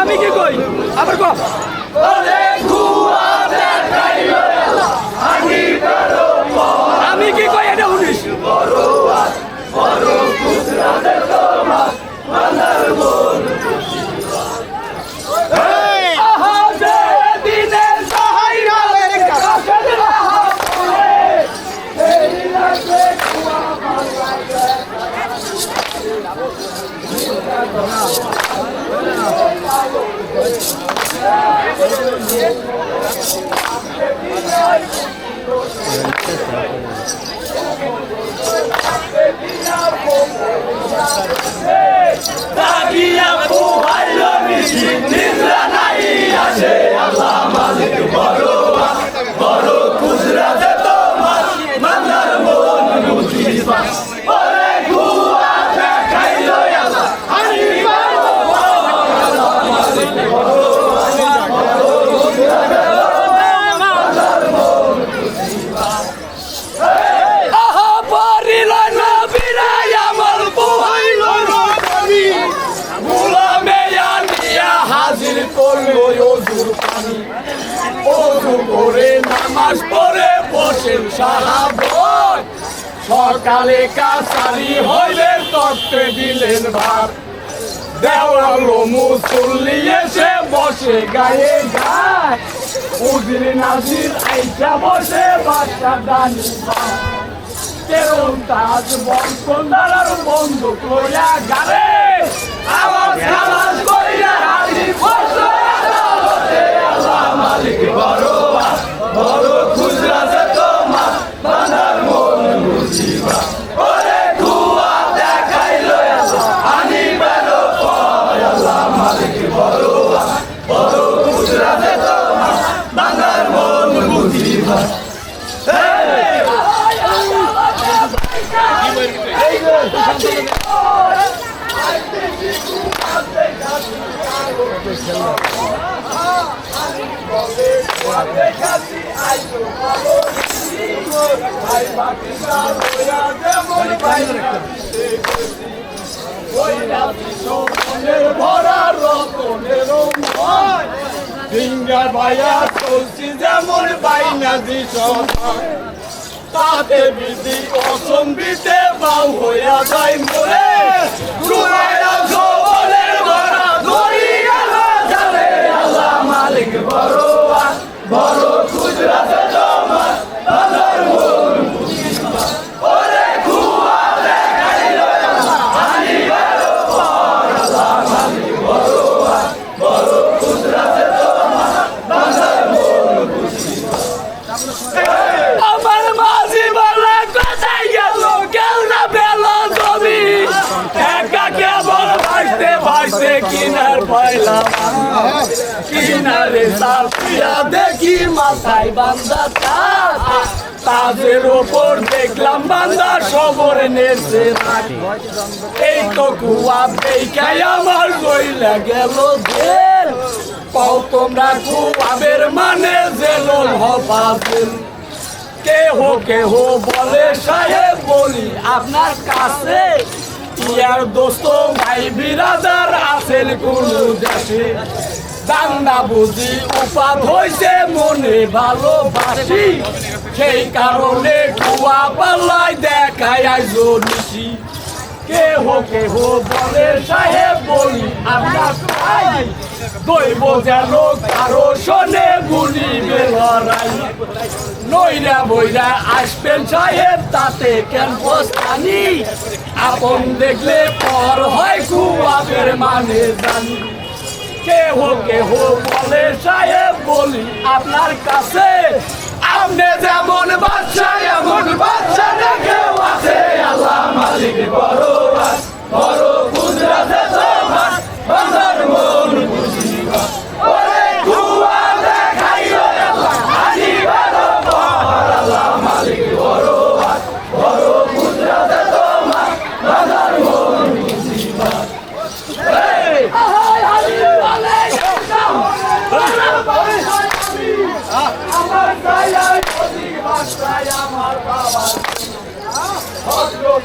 আমি কি কই? আবার কো ওরে কুয়া দেখাইলো আমি কি কই এটা শুনিস? আহা, যে দিনে সাহাইরা কাছে রাহা এই রাতে কুয়া তাকিয়া পোহাইলো নিশি নিদ্রা নাই আছে আল্লাহ মালিক বড় বড় খুচরা দে তোমার মান্দার মন বুঝিবা ওরে কুয়া দেখাইলো আল্লাহ আমি আহা পারিল না বিরাই আমার পোহাইল নবী গোলামে আনিয়া হাজির করল অজুর পানি অজু করে নামাজ পড়ে সাহাবত সকালে কাছারি হইলে তত্ত্বে দিলেন ভাত। দেওয়ালো মুসল্লি এসে বসে, গায়ে গায়। উজির নাজির আইসা বসে বাচ্চা দানি কেরম তাজ বন্ধনার বন্ধ করিয়া গারে করিয়া বসে। আল্লাহ মালিক বড় খুচরা যে তোমার বান্দার মন বুঝিবা ওরে কুয়া দেখাইলো আল্লাহ আনি বেরো পয় আল্লাহ মালিক বড় বড় খুচরা যে তোমার বান্দার মন বুঝিবা ভরা রতনের সিঙ্গার ভাইয়া চলছি যেমন বাইনা দিস তাতে বিধি অসম্বিতে বাউ হইয়া যায় মোরে। মালিক বড় বড় খুচরা জমা আল্লাহর মন বুঝিবা। ওরে কুয়া দেখাইলো আল্লাহ, আনি বেরো পর আল্লাহ মালিক বড় বড় খুচরা জমা আল্লাহর মন বুঝিবা। আমার মাঝি বলা কোথায় গেল কেউ না পেল তুমি একা কেবল ভাসতে ভাসতে কিনার পাইলাম কিনারে সাপিয়া দেখি মাথায় বান্দা তাজ তাজের ওপর দেখলাম বান্দা সবর নেছে এই তো কুয়া বেকাই আমার গইলা গেল জেল। পাও তোমরা কুয়াবের মানে জেলল হবাবেল কেহ কেহ বলে, সাহেব বলি, আপনার কাছে ইয়ার দোস্ত ভাই বিরাদার আছেন কোন দেশে? দান্না বুঝি উপাদ হইছে মনে ভালোবাসি। সেই কারণে কুয়া পাল্লাই দেখায় আজ নিশি। কেহ কেহ বলে, সাহেব বলি আপনার ভাই দৈব যেন কারও শোনে গুলি বেলরাই নইরা বইরা আসবেন সাহেব, তাতে কেন বস্তানি আপন দেখলে পর হয় কুয়াবের মানে জানি। কেহ কেহ বলে, সাহেব বলি, আপনার কাছে আপনি যেমন বাচ্চা, এমন বাচ্চা মালিক বড় বড় বাংলার মন বুঝিবা ওরে কুয়া দেখাইলো আল্লাহ আনি বড় বড় আল্লাহ মালিক বড় বড় গুজরাটে তোমার বাংলার মন বুঝিবা এই আহাই আলি আলাই আমার দয়ায় অধিক বাসায় আমার বাবা ভদ্রতার শান্তি তোমরা শুনা তাও পুরারে ইমাম হোসেন দুর্গাই আছে মাক্কা মদিনায় যাইতে যদি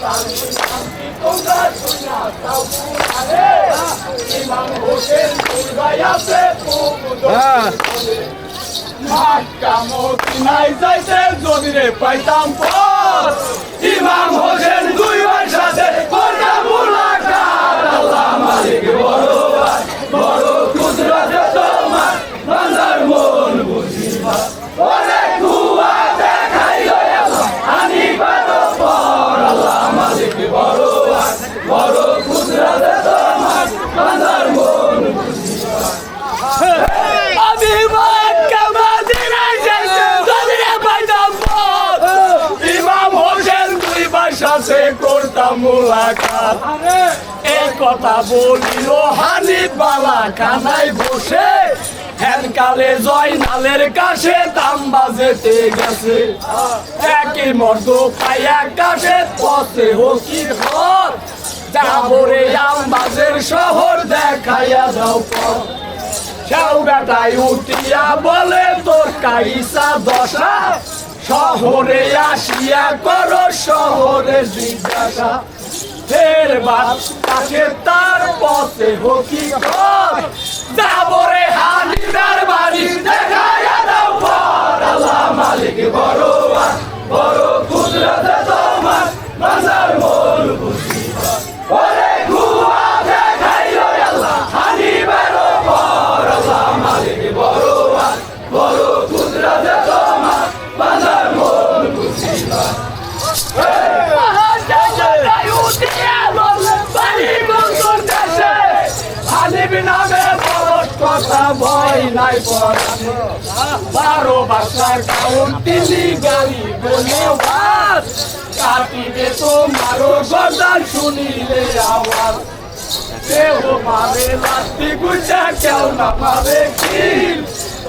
রে পাইতাম পথ ইমাম হোসেন দুই ভাই সাথে করতাম মুলাকাত আল্লাহ মালিক বড় ভাই বড় কুদরতে তোমার বান্দার মন বুঝিবা অনেক কুয়া দেখাইলো আল্লাহ আনি বড় পর আল্লাহ মালিক বড় ভাই বড় কুদরতে তোমার বান্দার মন আমি মক্কা মদিনায় যাইতে যদি রে পাইতাম পথ। ইমাম হোসেন দুই বাসাতে মুলাকাত এই কথা বলিল হানিফ বালা কানাই বসে হেনকালে জয়নালের কাছে দাম বাজেতে গেছে। একই মর্দ পাইয়া কাছে পথে হকি ঘর। যাবরে আমবাজের শহর দেখাইয়া যাও পথ। ছাউ বেটাই উঠিয়া বলে, তোর কাইসা দশা? শহরে আসিয়া করো, শহরে জিজ্ঞাসা। ফের বাদ তাকে তার পথে হকি ঘর যাবরে হানিদার বাড়ি দেখায় পর আল্লাহ মালিক বড় বড় নাই পড়ানো বারো বাসার কাউন্টিলি গাড়ি বলে বাস। কাটিবে তো মারো গদা শুনিলে আওয়াজ। কেউ মারে লাত্তি গুজা, কেউ না মারে কিল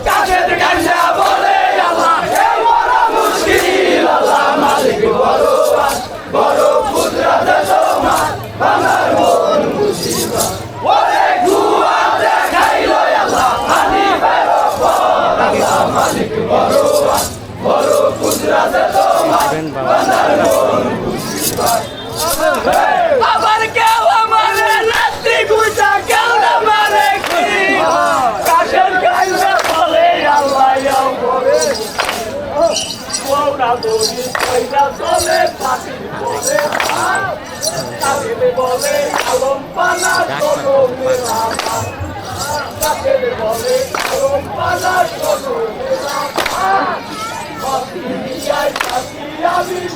কাছের গাঞ্জা বলে, আল্লাহ, হে বড় মুশকিল, আল্লাহ মালিক বড় বড় কুদরতে তোমার বাংলার মন মুসিবা ওরে গুয়া দেখাইলো আল্লাহ হানি বেরো পর আল্লাহ মালিক বড় আর বড় কুদরতে তোমার বাংলার মন মুসিবা আবার কেউ আমারে রাত্রি গুজা কেউ না মারে কাশের গাইলে বলে আল্লাহ বলে। ওরা দড়ি কইরা চলে পাখি বলে কাকেলে বলে আলম পানা ছোট মেলা কাকেলে বলে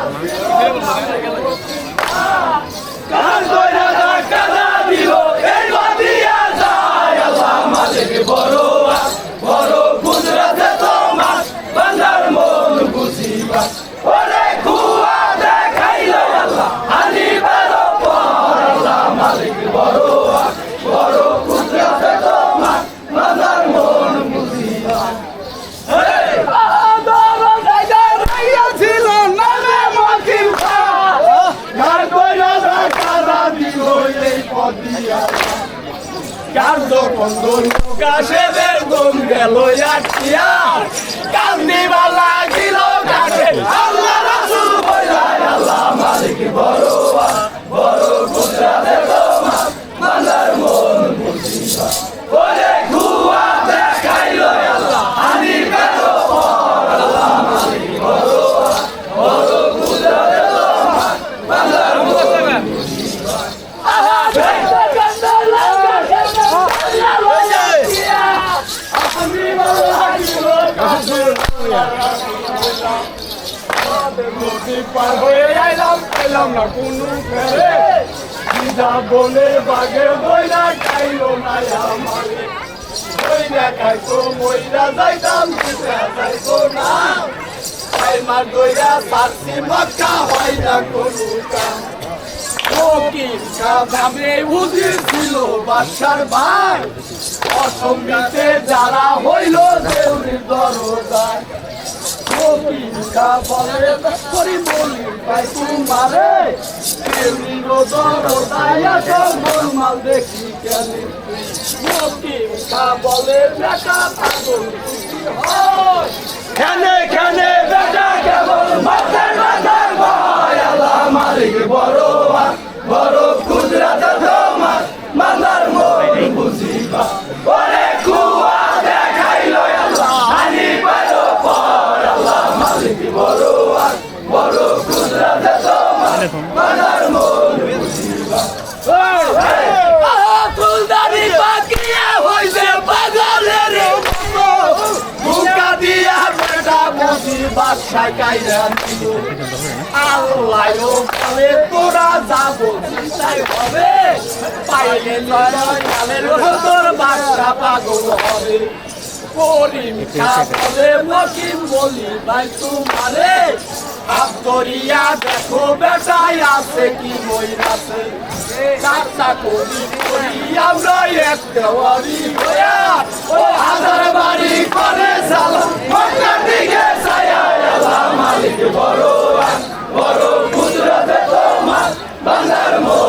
আমি শহর কার দয়া কাদা দিল এই বাদিয়া যায় আল্লাহ মালিক বড় আর বড় গুজরাতে তোমার বান্দার মন বুঝিবা ওরে কুয়া দেখাইল আল্লাহ আনি বেরো পর আল্লাহ মালিক বড় আর বড় গুজরাতে তোমার বান্দার মন বুঝিবা ছিল নামে মকিল খা কার কইরা কাদা দিল এই পদিয়া কার যখন দৈনিক আসে বের গম গেল আটকিয়া কান্দিবা লাগিল কাছে। আল্লাহ রাসূল বইলাই আল্লাহ মালিক বড়। বনের বাগে বইরা খাইলো না আমারে বইরা খাইতো মইরা যাইতাম সিধা যাইতো না মার দইরা সারছি মক্কা হয় না কোনো কাম ফকির ছিল বাদশার ভাই। অসম্বিতে যারা হইল দেউরির দরজায় ফকির বলে করি বলি ভাই তোমারে। দেউরির আসল গোলমাল দেখি কেন। মকিম খা বলে বেটা পাগল হয়। আল্লাহ মালিক বড় বড় কুদরত তোমার মাথার মোর বুঝিবা ওরে কুয়া দেখাইলো আল্লাহ আনি পারো পর আল্লাহ মালিক বড় আর বড় কুদরত তোমার মাথার মোর বুঝিবা আহা ফুলদানি পাকিয়া হইছে পাগলের মতো বুকা দিয়া বেটা গাইরা নিল আল্লাহ বলে তোরা যাব চিন্তাই হবে। পাইলে নয় কালের তোর বাচ্চা পাগল হবে। করিম বলে মকিম বলি, ভাই, তোমারে হাত ধরিয়া দেখো, বেটাই আছে কি মহিলাছে কাটা করি করি আমরা এক দেওয়ারি হইয়া ও হাজার বাড়ি করে সালাম দিকে আল্লাহ মালিক বড় বড় কুদরত তোমার বান্দার মোর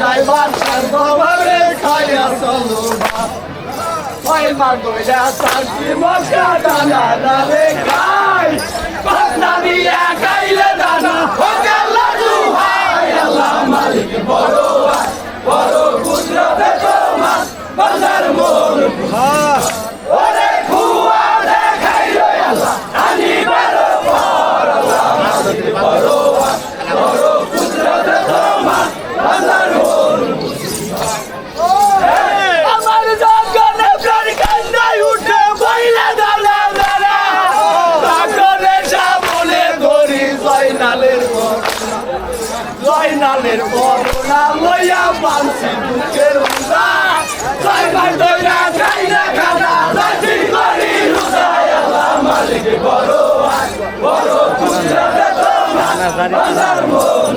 যাইবার সর্বভাবে খাইয়া চলো ভাত। ছয় শান্তি মশা দানা ডালে খাই পাতনা দিয়া খাইলে দানা ওকে লাডু ভাই আল্লাহ মালিক বড় বড় কুদরতে তোমার। মালিক